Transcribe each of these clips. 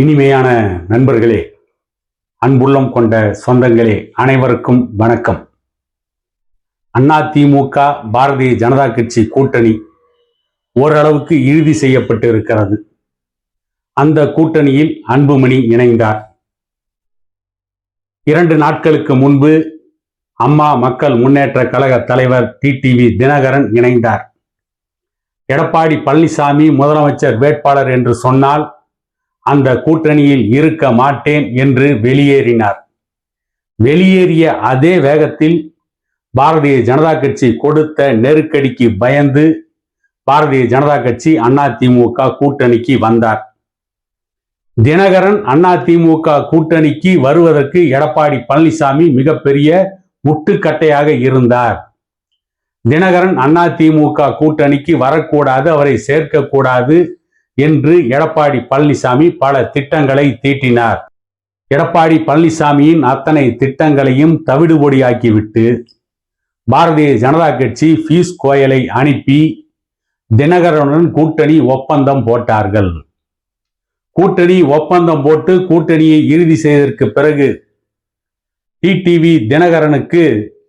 இனிமையான நண்பர்களே அன்புள்ளம் கொண்ட சொந்தங்களே அனைவருக்கும் வணக்கம். அண்ணா திமுக பாரதிய ஜனதா கட்சி கூட்டணி ஓரளவுக்கு இறுதி செய்யப்பட்டு இருக்கிறது அந்த கூட்டணியில் அன்புமணி இணைந்தார். இரண்டு நாட்களுக்கு முன்பு அம்மா மக்கள் முன்னேற்ற கழக தலைவர் டிடிவி தினகரன் இணைந்தார். எடப்பாடி பழனிசாமி முதலமைச்சர் வேட்பாளர் என்று சொன்னால் அந்த கூட்டணியில் இருக்க மாட்டேன் என்று வெளியேறினார். வெளியேறிய அதே வேகத்தில் பாரதிய ஜனதா கட்சி கொடுத்த நெருக்கடிக்கு பயந்து பாரதிய ஜனதா கட்சி அதிமுக கூட்டணிக்கு வந்தார். தினகரன் அதிமுக கூட்டணிக்கு வருவதற்கு எடப்பாடி பழனிசாமி மிகப்பெரிய முட்டுக்கட்டையாக இருந்தார். தினகரன் அதிமுக கூட்டணிக்கு வரக்கூடாது அவரை சேர்க்கக்கூடாது என்று எடப்பாடி பழனிசாமி பல திட்டங்களை தீட்டினார். எடப்பாடி பழனிசாமியின் அத்தனை திட்டங்களையும் தவிடுபொடியாக்கிவிட்டு பாரதிய ஜனதா கட்சி பீஸ் கோயலை அனுப்பி தினகரனுடன் கூட்டணி ஒப்பந்தம் போட்டார்கள். கூட்டணி ஒப்பந்தம் போட்டு கூட்டணியை இறுதி செய்ததற்கு பிறகு டிடிவி தினகரனுக்கு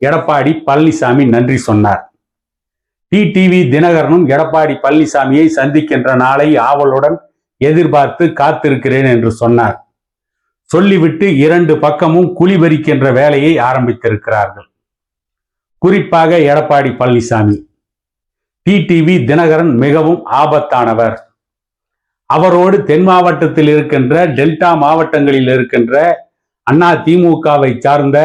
எடப்பாடி பழனிசாமி நன்றி சொன்னார். டிடிவி தினகரனும் எடப்பாடி பழனிசாமியை சந்திக்கின்ற நாளை ஆவலுடன் எதிர்பார்த்து காத்திருக்கிறேன் என்று சொன்னார். சொல்லிவிட்டு இரண்டு பக்கமும் குளிபறிக்கின்ற வேலையை ஆரம்பித்திருக்கிறார்கள். குறிப்பாக எடப்பாடி பழனிசாமி. டிடிவி தினகரன் மிகவும் ஆபத்தானவர். அவரோடு தென் மாவட்டத்தில் இருக்கின்ற டெல்டா மாவட்டங்களில் இருக்கின்ற அண்ணா திமுகவை சார்ந்த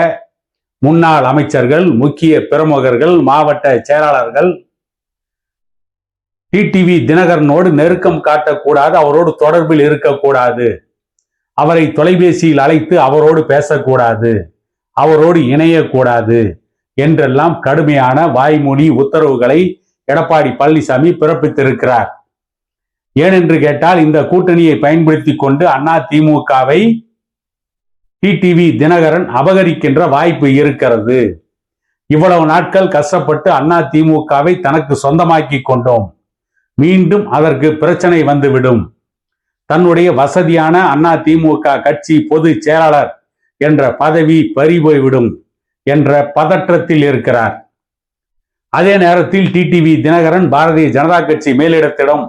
முன்னாள் அமைச்சர்கள் முக்கிய பிரமுகர்கள் மாவட்ட செயலாளர்கள் டிடிவி தினகரனோடு நெருக்கம் காட்டக்கூடாது அவரோடு தொடர்பில் இருக்கக்கூடாது. அவரை தொலைபேசியில் அழைத்து அவரோடு பேசக்கூடாது அவரோடு இணையக்கூடாது என்றெல்லாம் கடுமையான வாய்மொழி உத்தரவுகளை எடப்பாடி பழனிசாமி பிறப்பித்திருக்கிறார். ஏனென்று கேட்டால் இந்த கூட்டணியை பயன்படுத்தி கொண்டு அண்ணா திமுகவை டிடிவி தினகரன் அபகரிக்கின்ற வாய்ப்பு இருக்கிறது. இவ்வளவு நாட்கள் கஷ்டப்பட்டு அண்ணா திமுகவை தனக்கு சொந்தமாக்கி கொண்டோம். மீண்டும் அதற்கு பிரச்சனை வந்துவிடும். தன்னுடைய வசதியான அண்ணா திமுக கட்சி பொதுச் செயலாளர் என்ற பதவி பறிபோய்விடும் என்ற பதற்றத்தில் இருக்கிறார். அதே நேரத்தில் டிடிவி தினகரன் பாரதிய ஜனதா கட்சி மேலிடத்திடம்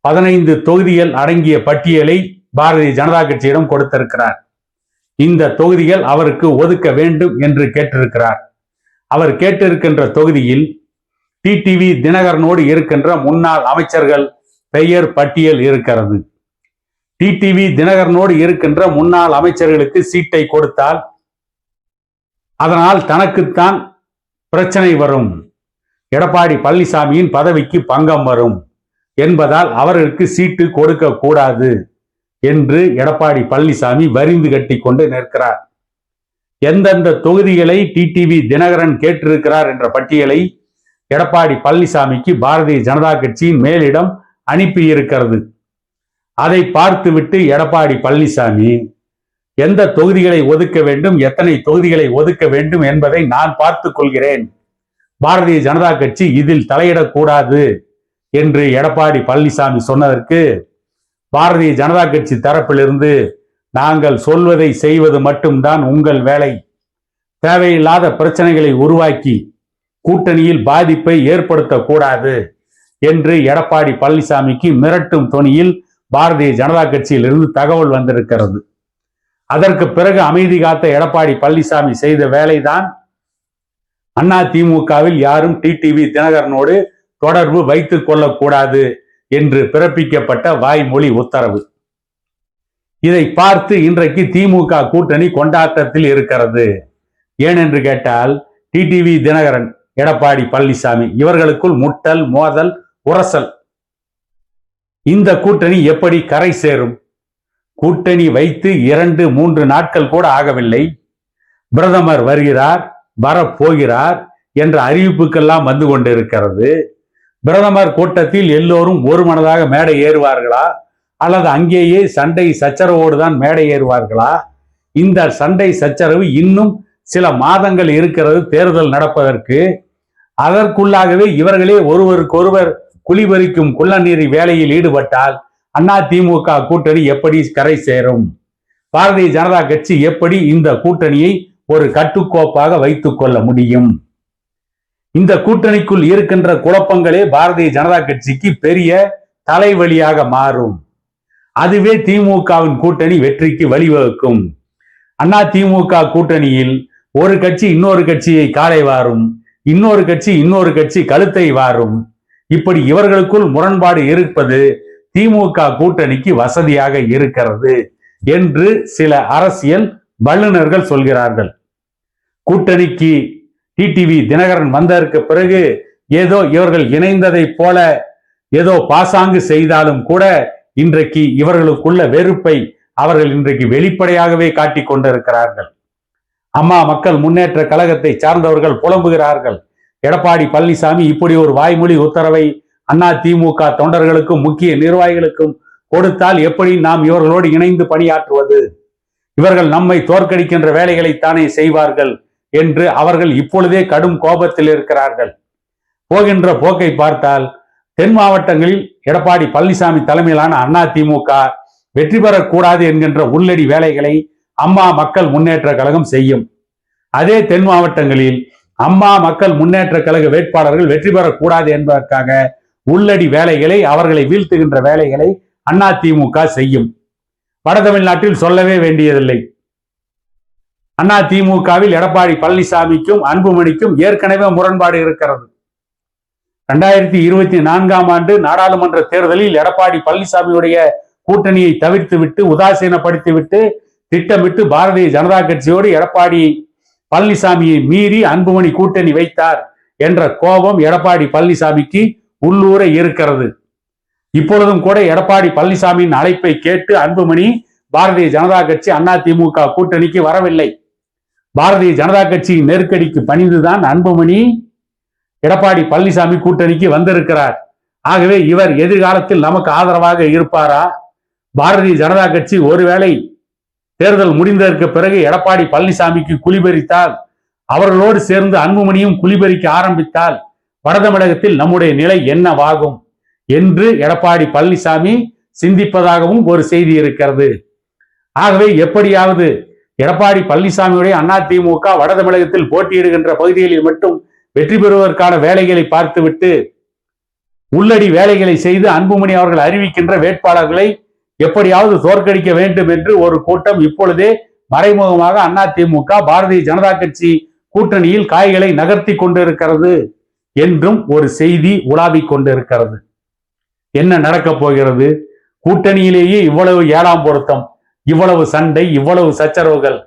பதினைந்து தொகுதிகள் அடங்கிய பட்டியலை பாரதிய ஜனதா கட்சியிடம் கொடுத்திருக்கிறார். இந்த தொகுதிகள் அவருக்கு ஒதுக்க வேண்டும் என்று கேட்டிருக்கிறார். அவர் கேட்டிருக்கின்ற தொகுதியில் டிடிவி தினகரனோடு இருக்கின்ற முன்னாள் அமைச்சர்கள் பெயர் பட்டியல் இருக்கிறது. டிடிவி தினகரனோடு இருக்கின்ற முன்னாள் அமைச்சர்களுக்கு சீட்டை கொடுத்தால் அதனால் தனக்குத்தான் பிரச்சனை வரும். எடப்பாடி பழனிசாமியின் பதவிக்கு பங்கம் வரும். என்பதால் அவர்களுக்கு சீட்டு கொடுக்க கூடாது என்று எடப்பாடி பழனிசாமி வரிந்து கட்டி கொண்டு நிற்கிறார். எந்தெந்த தொகுதிகளை டிடிவி தினகரன் கேட்டிருக்கிறார் என்ற பட்டியலை எடப்பாடி பழனிசாமிக்கு பாரதிய ஜனதா கட்சியின் மேலிடம் அனுப்பி இருக்கிறது. அதை பார்த்துவிட்டு எடப்பாடி பழனிசாமி எந்த தொகுதிகளை ஒதுக்க வேண்டும் எத்தனை தொகுதிகளை ஒதுக்க வேண்டும் என்பதை நான் பார்த்து கொள்கிறேன். பாரதிய ஜனதா கட்சி இதில் தலையிடக்கூடாது என்று எடப்பாடி பழனிசாமி சொன்னதற்கு பாரதிய ஜனதா கட்சி தரப்பிலிருந்து நாங்கள் சொல்வதை செய்வது மட்டும்தான் உங்கள் வேலை. தேவையில்லாத பிரச்சனைகளை உருவாக்கி கூட்டணியில் பாதிப்பை ஏற்படுத்தக்கூடாது என்று எடப்பாடி பழனிசாமிக்கு மிரட்டும் தொனியில் பாரதிய ஜனதா கட்சியிலிருந்து தகவல் வந்திருக்கிறது. அதற்கு பிறகு அமைதி காத்த எடப்பாடி பழனிசாமி செய்த வேலைதான் அண்ணா திமுகவில் யாரும் டிடிவி தினகரனோடு தொடர்பு வைத்துக் கொள்ளக்கூடாது என்று பிறப்பிக்கப்பட்ட வாய்மொழி உத்தரவு. இதை பார்த்து இன்றைக்கு திமுக கூட்டணி கொண்டாட்டத்தில் இருக்கிறது. ஏனென்று கேட்டால் டிடிவி தினகரன் எடப்பாடி பழனிசாமி இவர்களுக்குள் முட்டல் மோதல் உரசல். இந்த கூட்டணி எப்படி கரை சேரும்? கூட்டணி வைத்து இரண்டு மூன்று நாட்கள் கூட ஆகவில்லை. பிரதமர் வருகிறார் வரப்போகிறார் என்ற அறிவிப்புக்கெல்லாம் வந்து கொண்டிருக்கிறது. பிரதமர் கூட்டத்தில் எல்லோரும் ஒரு மனதாக மேடை ஏறுவார்களா? அல்லது அங்கேயே சண்டை சச்சரவோடு தான் மேடை ஏறுவார்களா? இந்த சண்டை சச்சரவு இன்னும் சில மாதங்கள் இருக்கிறது தேர்தல் நடப்பதற்கு. அதற்குள்ளாகவே இவர்களே ஒருவருக்கொருவர் குளிபறிக்கும் குள்ளநீரி வேலையில் ஈடுபட்டால் அண்ணா திமுக கூட்டணி எப்படி கரை சேரும்? பாரதிய ஜனதா கட்சி எப்படி இந்த கூட்டணியை ஒரு கட்டுக்கோப்பாக வைத்துக் கொள்ள முடியும்? இந்த கூட்டணிக்குள் இருக்கின்ற குழப்பங்களே பாரதிய ஜனதா கட்சிக்கு பெரிய தலைவலியாக மாறும். அதுவே திமுகவின் கூட்டணி வெற்றிக்கு வழிவகுக்கும். அண்ணா திமுக கூட்டணியில் ஒரு கட்சி இன்னொரு கட்சியை காலை வாரும். இன்னொரு கட்சி இன்னொரு கட்சி கழுத்தை வாரும். இப்படி இவர்களுக்குள் முரண்பாடு இருப்பது திமுக கூட்டணிக்கு வசதியாக இருக்கிறது என்று சில அரசியல் வல்லுநர்கள் சொல்கிறார்கள். கூட்டணிக்கு டிடிவி தினகரன் வந்ததற்கு பிறகு ஏதோ இவர்கள் இணைந்ததைப் போல ஏதோ பாசாங்கு செய்தாலும் கூட இன்றைக்கு இவர்களுக்குள்ள வெறுப்பை அவர்கள் இன்றைக்கு வெளிப்படையாகவே காட்டிக் கொண்டிருக்கிறார்கள். அம்மா மக்கள் முன்னேற்ற கழகத்தை சார்ந்தவர்கள் புலம்புகிறார்கள். எடப்பாடி பழனிசாமி இப்படி ஒரு வாய்மொழி உத்தரவை அண்ணா திமுக தொண்டர்களுக்கும் முக்கிய நிர்வாகிகளுக்கும் கொடுத்தால் எப்படி நாம் இவர்களோடு இணைந்து பணியாற்றுவது? இவர்கள் நம்மை தோற்கடிக்கின்ற வேலைகளைத்தானே செய்வார்கள் என்று அவர்கள் இப்பொழுதே கடும் கோபத்தில் இருக்கிறார்கள். போகின்ற போக்கை பார்த்தால் தென் மாவட்டங்களில் எடப்பாடி பழனிசாமி தலைமையிலான அண்ணா திமுக வெற்றி பெறக்கூடாது என்கின்ற உள்ளடி வேலைகளை அம்மா மக்கள் முன்னேற்ற கழகம் செய்யும். அதே தென் மாவட்டங்களில் அம்மா மக்கள் முன்னேற்ற கழக வேட்பாளர்கள் வெற்றி பெறக்கூடாது என்பதற்காக உள்ளடி வேலைகளை அவர்களை வீழ்த்துகின்ற வேலைகளை அண்ணா திமுக செய்யும். வட தமிழ்நாட்டில் சொல்லவே வேண்டியதில்லை. அண்ணா திமுகவில் எடப்பாடி பழனிசாமிக்கும் அன்புமணிக்கும் ஏற்கனவே முரண்பாடு இருக்கிறது. ரெண்டாயிரத்தி இருபத்தி நான்காம் ஆண்டு நாடாளுமன்ற தேர்தலில் எடப்பாடி பழனிசாமியுடைய கூட்டணியை தவிர்த்து விட்டு உதாசீனப்படுத்திவிட்டு திட்டமிட்டு பாரதிய ஜனதா கட்சியோடு எடப்பாடி பழனிசாமியை மீறி அன்புமணி கூட்டணி வைத்தார் என்ற கோபம் எடப்பாடி பழனிசாமிக்கு உள்ளூர இருக்கிறது. இப்பொழுதும் கூட எடப்பாடி பழனிசாமியின் அழைப்பை கேட்டு அன்புமணி பாரதிய ஜனதா கட்சி அண்ணா திமுக கூட்டணிக்கு வரவில்லை. பாரதிய ஜனதா கட்சியின் நெருக்கடிக்கு பணிந்துதான் அன்புமணி எடப்பாடி பழனிசாமி கூட்டணிக்கு வந்திருக்கிறார். ஆகவே இவர் எதிர்காலத்தில் நமக்கு ஆதரவாக இருப்பாரா? பாரதிய ஜனதா கட்சி ஒருவேளை தேர்தல் முடிந்ததற்கு பிறகு எடப்பாடி பழனிசாமிக்கு குளிபறித்தால் அவர்களோடு சேர்ந்து அன்புமணியும் குளிபறிக்க ஆரம்பித்தால் வடதமிழகத்தில் நம்முடைய நிலை என்னவாகும் என்று எடப்பாடி பழனிசாமி சிந்திப்பதாகவும் ஒரு செய்தி இருக்கிறது. ஆகவே எப்படியாவது எடப்பாடி பழனிசாமியுடைய அதிமுக வடதமிழகத்தில் போட்டியிடுகின்ற பகுதிகளில் மட்டும் வெற்றி பெறுவதற்கான வேலைகளை பார்த்துவிட்டு உள்ளடி வேலைகளை செய்து அன்புமணி அவர்கள் அறிவிக்கின்ற வேட்பாளர்களை எப்படியாவது தோற்கடிக்க வேண்டும் என்று ஒரு கூட்டம் இப்பொழுதே மறைமுகமாக அதிமுக பாரதிய ஜனதா கட்சி கூட்டணியில் காய்களை நகர்த்தி கொண்டிருக்கிறது என்றும் ஒரு செய்தி உலாவிக் கொண்டிருக்கிறது. என்ன நடக்கப் போகிறது? கூட்டணியிலேயே இவ்வளவு ஏழாம் பொருத்தம் இவ்வளவு சண்டை இவ்வளவு சச்சரவுகள்.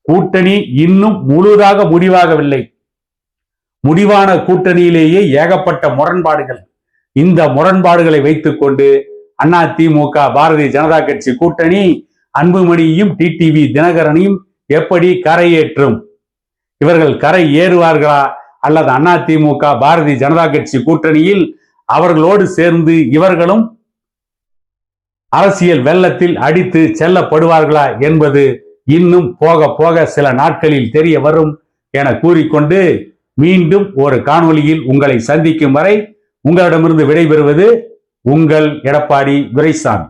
கூட்டணி இன்னும் முழுதாக முடிவாகவில்லை. முடிவான கூட்டணியிலேயே ஏகப்பட்ட முரண்பாடுகள். இந்த முரண்பாடுகளை வைத்துக்கொண்டு அண்ணா திமுக பாரதிய ஜனதா கட்சி கூட்டணி அன்புமணியும் டிடிவி தினகரனையும் எப்படி கரையேற்றும்? இவர்கள் கரை ஏறுவார்களா? அல்லது அண்ணா திமுக பாரதிய ஜனதா கட்சி கூட்டணியில் அவர்களோடு சேர்ந்து இவர்களும் அரசியல் வெள்ளத்தில் அடித்து செல்லப்படுவார்களா என்பது இன்னும் போக போக சில நாட்களில் தெரிய வரும் என கூறிக்கொண்டு மீண்டும் ஒரு காணொலியில் உங்களை சந்திக்கும் வரை உங்களிடமிருந்து விடைபெறுவது உங்கள் எடப்பாடி துரைசாமி.